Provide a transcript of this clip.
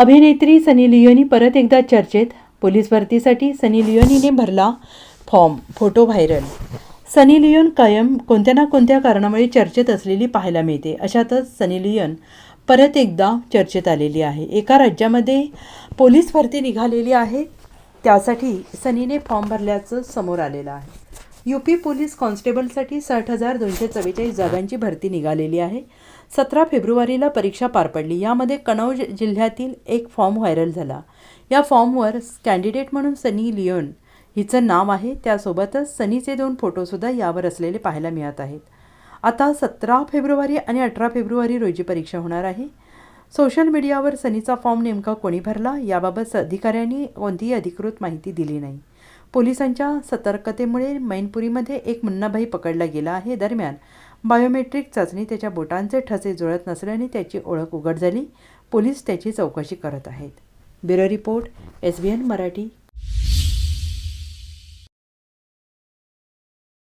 अभिनेत्री सनी लिओनी परत एकदा चर्चेत. पोलीस भरतीसाठी सनी लिओनीने भरला form photo viral. Sunny Leone कायम कोणत्या ना कोणत्या कारणामुळे चर्चेत असलेली पाहायला मिळते अशातच सनी लिओन परत एकदा चर्चेत आलेली आहे. एका राज्यामध्ये पोलीस भरती निघालेली आहे त्यासाठी सनीने फॉर्म भरल्याचं समोर आलेलं आहे. यू पी पोलीस कॉन्स्टेबलसाठी साठ हजार दोनशे चव्वेचाळीस जागांची भरती निघालेली आहे. सतरा फेब्रुवारीला परीक्षा पार पडली. यामध्ये कनौज जिल्ह्यातील एक फॉर्म व्हायरल झाला. या फॉर्मवर कॅन्डिडेट म्हणून सनी लिओन हिचं नाव आहे. त्यासोबतच सनीचे दोन फोटोसुद्धा यावर असलेले पाहायला मिळत आहेत. आता सतरा फेब्रुवारी आणि अठरा फेब्रुवारी रोजी परीक्षा होणार आहे. सोशल मीडियावर सनीचा फॉर्म नेमका कोणी भरला? याबाबत अधिकाऱ्यांनी कोणतीही अधिकृत माहिती दिली नाही. पोलिसांच्या सतर्कतेमुळे मैनपुरीमध्ये एक मुन्नाभाई पकडला गेला आहे. दरम्यान बायोमेट्रिक चाचणी त्याच्या बोटांचे ठसे जुळत नसल्याने त्याची ओळख उघड झाली. पोलीस त्याची चौकशी करत आहेत. Bureau report S B N Marathi.